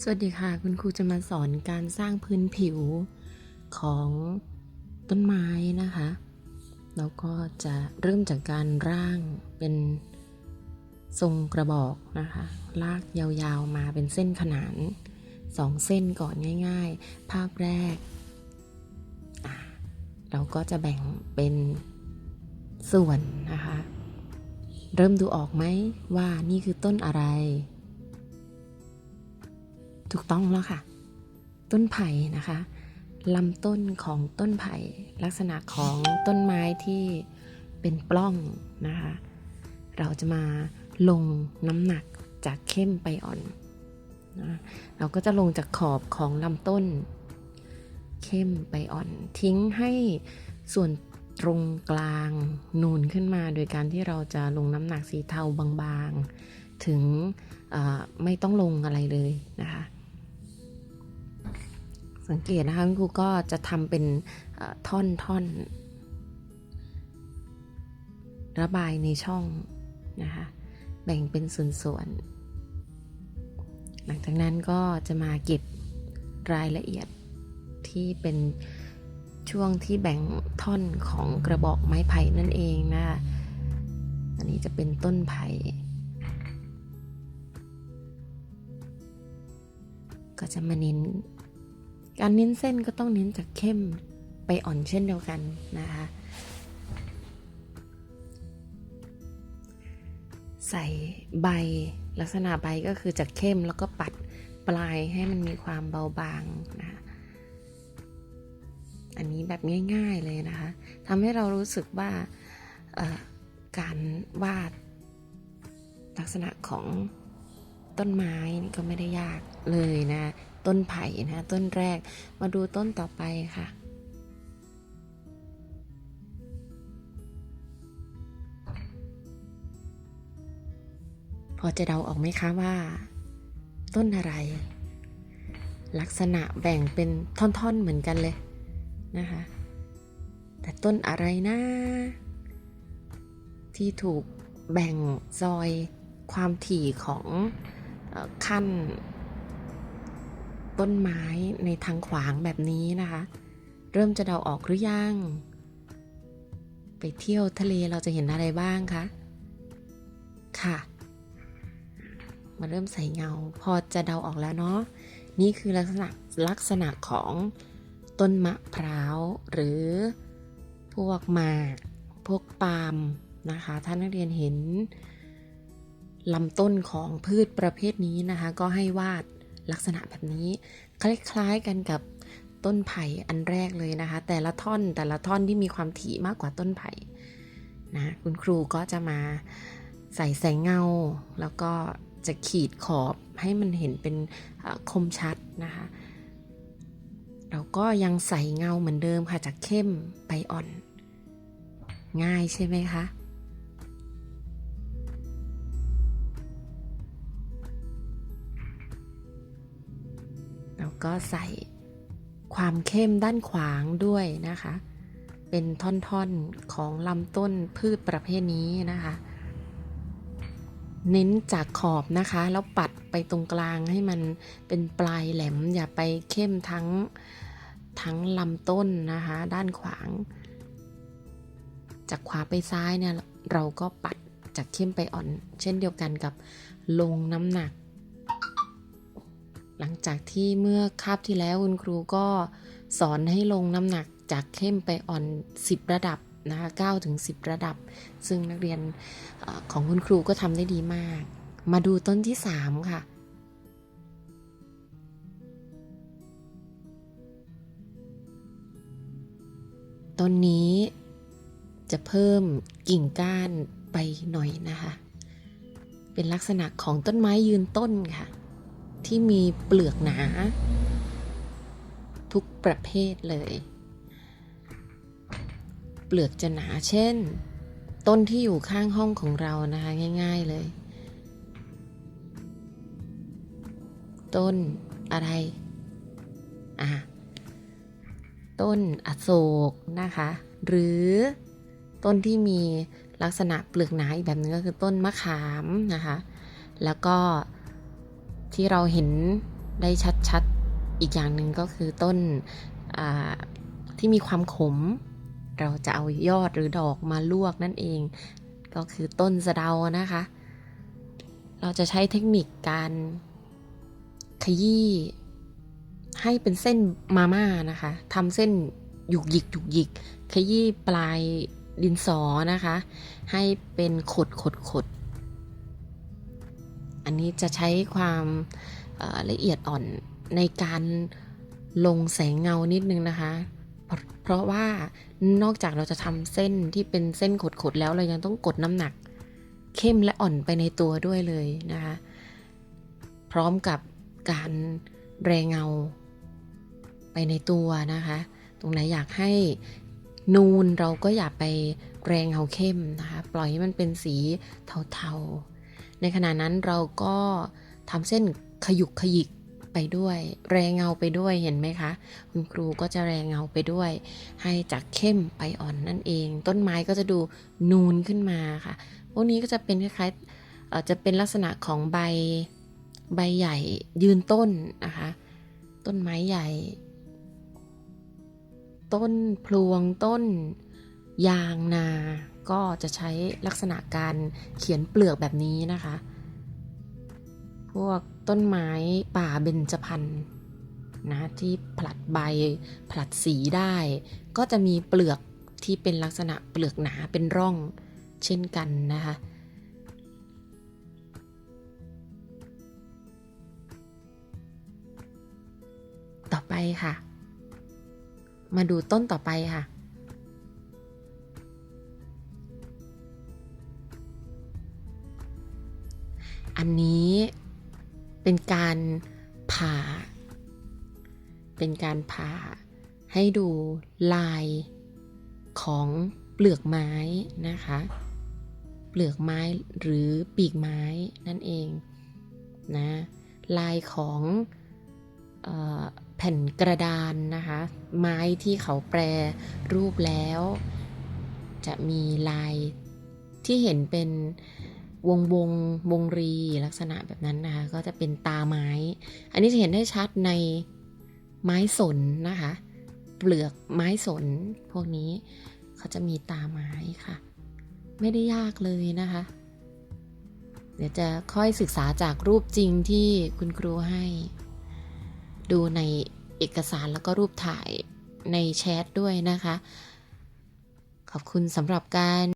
สวัสดีค่ะ คุณครูจะมาสอนการสร้างพื้นผิวของต้นไม้นะคะแล้วก็จะเริ่มจากการร่างเป็นทรงกระบอกนะคะ ลากยาวๆมาเป็นเส้นขนานสองเส้นก่อนง่ายๆ ภาพแรก เราก็จะแบ่งเป็นส่วนนะคะ เริ่มดูออกไหมว่านี่คือต้นอะไร ถูกต้องแล้วค่ะ ต้นไผ่นะคะลำต้นของต้นไผ่ลักษณะของต้นไม้ที่เป็นปล้องนะคะ เราจะมาลงน้ำหนักจากเข้มไปอ่อนนะเราก็จะลงจากขอบของลำต้น เข้มไปอ่อน ทิ้งให้ส่วนตรงกลางนูนขึ้นมา โดยการที่เราจะลงน้ำหนักสีเทาบางๆ ถึงไม่ต้องลงอะไรเลยนะคะ สังเกตนะคะคุณครูก็จะทำเป็นท่อนท่อนระบายในช่องนะคะแบ่งเป็นส่วนๆ หลังจากนั้นก็จะมาเก็บรายละเอียดที่เป็นช่วงที่แบ่งท่อนของกระบอกไม้ไผ่นั่นเองนะ อันนี้จะเป็นต้นไผ่ ก็จะมาเน้น การเน้นเส้นก็ต้องเน้นจากเข้มไปอ่อนเช่นเดียวกันนะคะ ใส่ใบลักษณะใบก็คือจากเข้มแล้วก็ปัดปลายให้มันมีความเบาบางนะคะอันนี้แบบง่ายๆเลยนะคะทำให้เรารู้สึกว่าการวาดลักษณะของ ต้นไม้นี่ก็ไม่ได้ยากเลยนะ ต้นไผ่นะ ต้นแรกมาดูต้นต่อไปค่ะ พอจะเดาออกไหมคะว่า ต้นอะไร ลักษณะแบ่งเป็นท่อนๆเหมือนกันเลยนะคะ แต่ต้นอะไรนะที่ถูกแบ่งซอยความถี่ของ ขั้นต้นไม้ในทางขวางแบบนี้นะคะ เริ่มจะเดาออกหรือยัง ไปเที่ยวทะเลเราจะเห็นอะไรบ้างคะ ค่ะ มาเริ่มใส่เงา พอจะเดาออกแล้วเนาะ นี่คือลักษณะลักษณะของต้นมะพร้าว หรือพวกหมากพวกปาล์มนะคะ ถ้านักเรียนเห็น ลำต้นของพืชประเภทนี้นะคะ ก็ให้วาดลักษณะแบบนี้ คล้ายๆกันกับต้นไผ่อันแรกเลยนะคะ แต่ละท่อนแต่ละท่อนที่มีความถี่มากกว่าต้นไผ่นะคุณครูก็จะมาใส่แสงเงา แล้วก็จะขีดขอบให้มันเห็นเป็นคมชัดนะคะเราก็ยังใส่เงาเหมือนเดิมค่ะจากเข้มไปอ่อน ง่ายใช่ไหมคะ แล้วก็ใส่ความเข้มด้านขวางด้วยนะคะ เป็นท่อนๆของลำต้นพืชประเภทนี้นะคะ เน้นจากขอบนะคะ แล้วปัดไปตรงกลางให้มันเป็นปลายแหลม อย่าไปเข้มทั้งทั้งลำต้นนะคะ ด้านขวาง จากขวาไปซ้ายเนี่ยเราก็ปัดจากเข้มไปอ่อน เช่นเดียวกันกับลงน้ำหนัก หลังจากที่เมื่อคาบที่แล้วคุณครูก็สอนให้ลงน้ำหนักจากเข้มไปอ่อน 10 ระดับนะคะ9ถึง 10 ระดับ ซึ่งนักเรียนของคุณครูก็ทำได้ดีมาก มาดูต้นที่ 3 ค่ะ ต้นนี้จะเพิ่มกิ่งก้านไปหน่อยนะคะ เป็นลักษณะของต้นไม้ยืนต้นค่ะ ที่มีเปลือกหนา ทุกประเภทเลย เปลือกจะหนาเช่น ต้นที่อยู่ข้างห้องของเรานะคะง่าย ๆเลย ต้นอะไรอะต้นอโศกนะคะ หรือต้นที่มีลักษณะเปลือกหนาอีกแบบนึงก็คือต้นมะขามนะคะ แล้วก็ ที่เราเห็นได้ชัดๆ อีกอย่างหนึ่งก็คือต้นที่มีความขม เราจะเอายอดหรือดอกมาลวกนั่นเอง ก็คือต้นสะเดานะคะ เราจะใช้เทคนิคการขยี้ให้เป็นเส้นมาม่านะคะทำเส้นหยุกหยิกหยุกหยิก ขยี้ปลายดินสอนะคะ ให้เป็นขดขดขด อันนี้จะใช้ความละเอียดอ่อนในการลงแสงเงานิดนึงนะคะเพราะเพราะว่านอกจากเราจะทำเส้นที่เป็นเส้นขดๆแล้วเรายังต้องกดน้ำหนัก เข้มและอ่อนไปในตัวด้วยเลยนะคะ พร้อมกับการแรงเงาไปในตัวนะคะ ตรงไหนอยากให้นูนเราก็อย่าไปแรงเงาเข้มนะคะ ปล่อยให้มันเป็นสีเทาๆ ในขณะนั้นเราก็ทำเส้นขยุกขยิกไปด้วย แรงเงาไปด้วยเห็นไหมคะ คุณครูก็จะแรงเงาไปด้วย ให้จากเข้มไปอ่อนนั่นเอง ต้นไม้ก็จะดูนูนขึ้นมาค่ะพวกนี้ก็จะเป็นคล้ายๆจะเป็นลักษณะของใบใบใหญ่ยืนต้นนะคะ ต้นไม้ใหญ่ ต้นพลวงต้น ยางนา ก็จะใช้ลักษณะการเขียนเปลือกแบบนี้นะคะ พวกต้นไม้ป่าเบญจพรรณนะที่ผลัดใบผลัดสีได้ ก็จะมีเปลือกที่เป็นลักษณะเปลือกหนาเป็นร่องเช่นกันนะคะต่อไปค่ะ มาดูต้นต่อไปค่ะ อันนี้เป็นการผ่า เป็นการผ่าให้ดูลายของเปลือกไม้นะคะ เปลือกไม้หรือปีกไม้นั่นเองนะลายของออแผ่นกระดานนะคะ ไม้ที่เขาแปรรูปแล้ว จะมีลายที่เห็นเป็น วงวงวงรีลักษณะแบบนั้นนะคะ ก็จะเป็นตาไม้ อันนี้จะเห็นได้ชัดในไม้สนนะคะ เปลือกไม้สนพวกนี้เขาจะมีตาไม้ค่ะ ไม่ได้ยากเลยนะคะ เดี๋ยวจะค่อยศึกษาจากรูปจริงที่คุณครูให้ ดูในเอกสารแล้วก็รูปถ่ายในแชทด้วยนะคะ ขอบคุณสำหรับการ